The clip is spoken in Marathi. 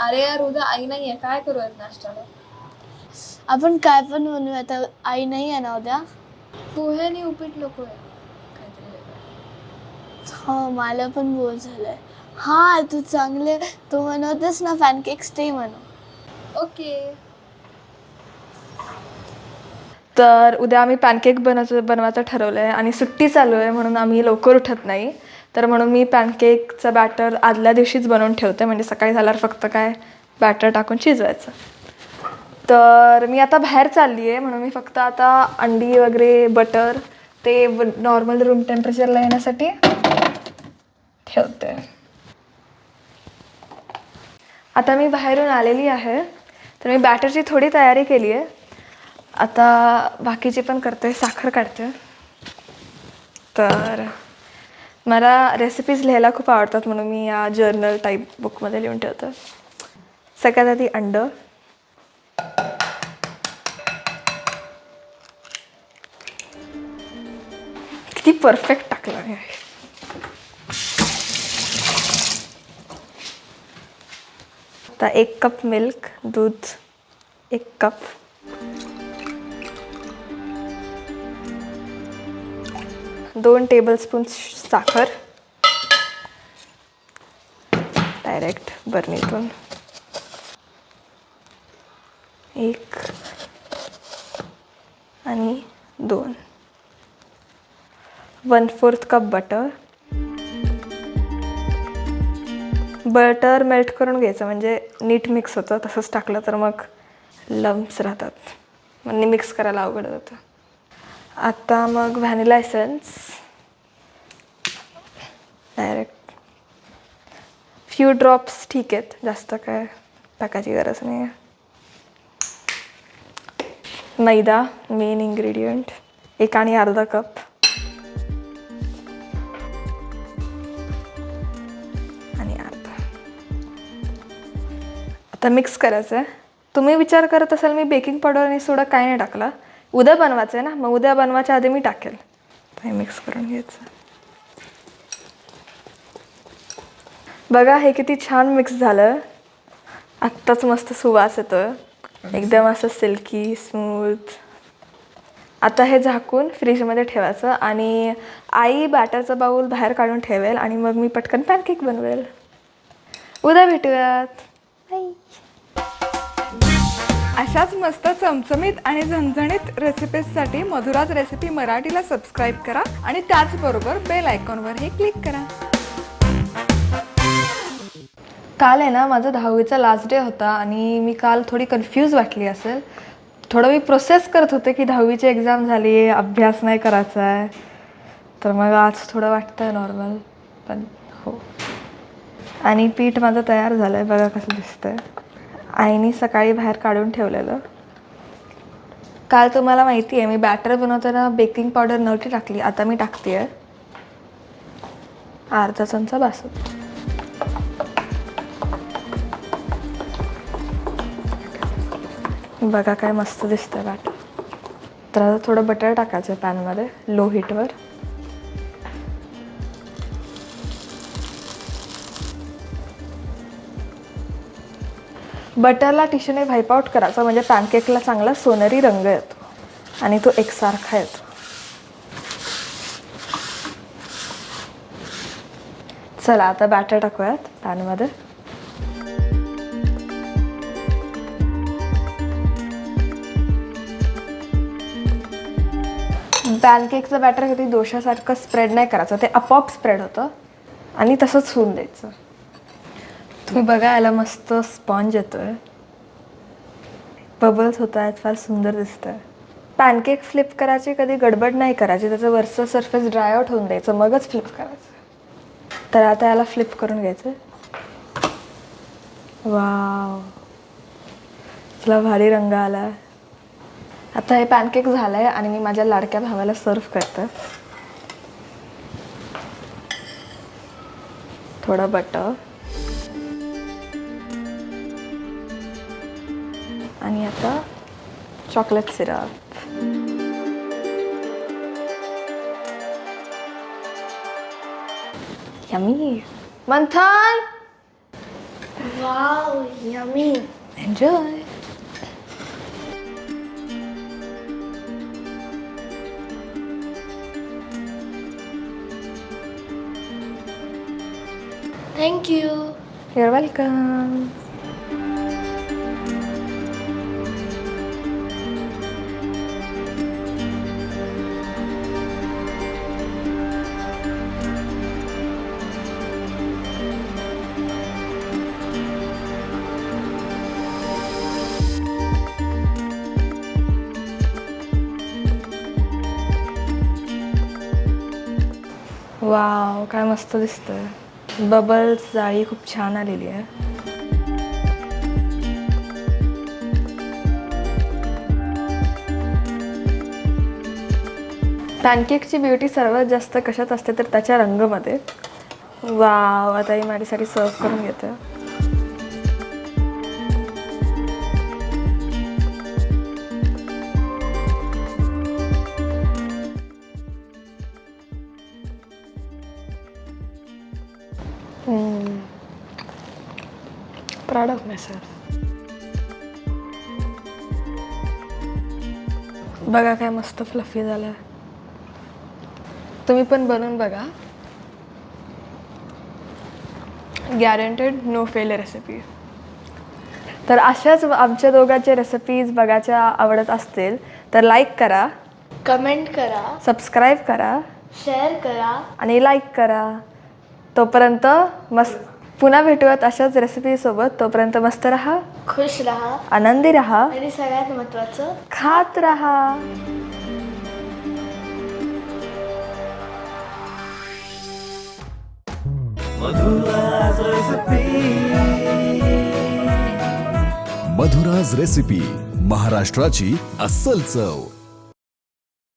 अरे यार उद्या आई नाहीये. काय करूयात नाश्त्याला? आपण काय पण बनवूया आता आई नाही आहे ना उद्या? पोहे आणि उपीट नको काहीतरी वेगळं. हो मला पण बोर झालंय. हा तू चांगले. तू बनवतेस ना पॅनकेक्स ते बनव. ओके. तर उद्या आम्ही पॅनकेक बनवायचं बनवायचं ठरवलं आहे आणि सुट्टी चालू आहे म्हणून आम्ही लवकर उठत नाही. तर म्हणून मी पॅनकेकचं बॅटर आदल्या दिवशीच बनवून ठेवते. म्हणजे सकाळी झाल्यावर फक्त काय बॅटर टाकून शिजवायचं. तर मी आता बाहेर चालली आहे म्हणून मी फक्त आता अंडी वगैरे बटर ते नॉर्मल रूम टेम्परेचरला येण्यासाठी ठेवते. आता मी बाहेरून आलेली आहे. तर मी बॅटरची थोडी तयारी केली आहे आता बाकीचे पण करते. साखर काढते. तर मला रेसिपीज लिहायला खूप आवडतात म्हणून मी या जर्नल टाईप बुकमध्ये लिहून ठेवतं. सगळ्यात आधी अंडं. किती परफेक्ट टाकलं मी. आता एक कप मिल्क दूध एक कप दोन टेबलस्पून साखर. डायरेक्ट बर्नीतून एक आणि दोन. One fourth cup butter butter melt करून घ्यायचं म्हणजे नीट मिक्स होतं. तसंच टाकलं तर मग लम्स राहतात. म्हणजे मिक्स करायला अवघड होतं आता मग vanilla essence direct few drops ठीक आहेत. जास्त काय टाकायची गरज नाही आहे मैदा मेन इन्ग्रेडियंट एक आणि अर्धा कप आणि अर्धा. आता मिक्स करायचं आहे तुम्ही विचार करत असाल मी बेकिंग पावडर आणि सोडा काय नाही टाकला. उद्या बनवायचं आहे ना? मग उद्या बनवायच्या आधी मी टाकेल. हे मिक्स करून घ्यायचं. बघा हे किती छान मिक्स झालं. आत्ताच मस्त सुवास येतोय. एकदम असं सिल्की स्मूथ आता हे झाकून फ्रीजमध्ये ठेवायचं आणि आई बॅटरचा बाऊल बाहेर काढून ठेवेल आणि मग मी पटकन पॅनकेक बनवेल. उद्या भेटूयात. बाय अशाच मस्त चमचमीत आणि झणझणीत रेसिपीजसाठी मधुराज रेसिपी मराठीला सबस्क्राईब करा आणि त्याचबरोबर बेल आयकॉनवरही क्लिक करा. काल आहे ना माझा दहावीचा लास्ट डे होता आणि मी काल थोडी कन्फ्यूज वाटली असेल. थोडं मी प्रोसेस करत होते की दहावीची एक्झाम झाली आहे अभ्यास नाही करायचा आहे. तर मग आज थोडं वाटतं आहे नॉर्मल पण हो. आणि पीठ माझं तयार झालं आहे बघा कसं दिसतंय. आईनी सकाळी बाहेर काढून ठेवलेलं. काल तुम्हाला माहिती आहे मी बॅटर बनवताना बेकिंग पावडर नव्हती टाकली आता मी टाकते आहे अर्धा चमचा बासून बघा काय मस्त दिसतं बॅटर तर आता थोडं बटर टाकायचं पॅनमध्ये लो हीटवर बटरला टिश्यूने व्हाईपआउट करायचा म्हणजे पॅनकेकला चांगला सोनेरी रंग येतो. आणि तो एकसारखा येतो. चला आता बॅटर टाकूयात पॅनमध्ये. पॅनकेकचं बॅटर कधी दोशासारखं स्प्रेड नाही करायचं. ते आपोआप स्प्रेड होतं आणि तसंच होऊन द्यायचं तुम्ही बघा याला मस्त स्पॉन्ज येतोय. बबल्स होत आहेत फार सुंदर दिसतंय. पॅनकेक फ्लिप करायची कधी गडबड नाही करायची. त्याचं वरचं सरफेस ड्राय आउट होऊन द्यायचं मगच फ्लिप करायचं. तर आता याला फ्लिप करून घ्यायचं वाव चला भारी रंग आला आता हे पॅनकेक झालंय आणि मी माझ्या लाडक्या भावाला सर्व करते. थोडं बटर आणि आता chocolate syrup yummy Manthan! Wow yummy enjoy thank you your welcome wow काय मस्त दिसतंय बबल्स जाळी खूप छान आलेली आहे. पॅनकेकची ब्युटी सर्वात जास्त कशात असते तर त्याच्या रंगमध्ये. वाव आता ही माझ्यासाठी सर्व करून घेते. प्राऊड ऑफ माय बघा काय मस्त फ्लफी झालं तुम्ही पण बनवून बघा. गॅरंटेड नो फेल रेसिपी तर अशाच आमच्या दोघांच्या रेसिपीज बघायच्या आवडत असतील तर लाईक करा. कमेंट करा. सबस्क्राईब करा. शेअर करा. आणि लाईक करा. तोपर्यंत मस्त पुन्हा भेटूयात अशाच रेसिपीसोबत तोपर्यंत मस्त राहा. खुश राहा. आनंदी राहा. आणि सगळ्यात महत्वाचं खात राहा. मधुराज रेसिपी महाराष्ट्राची अस्सल चव.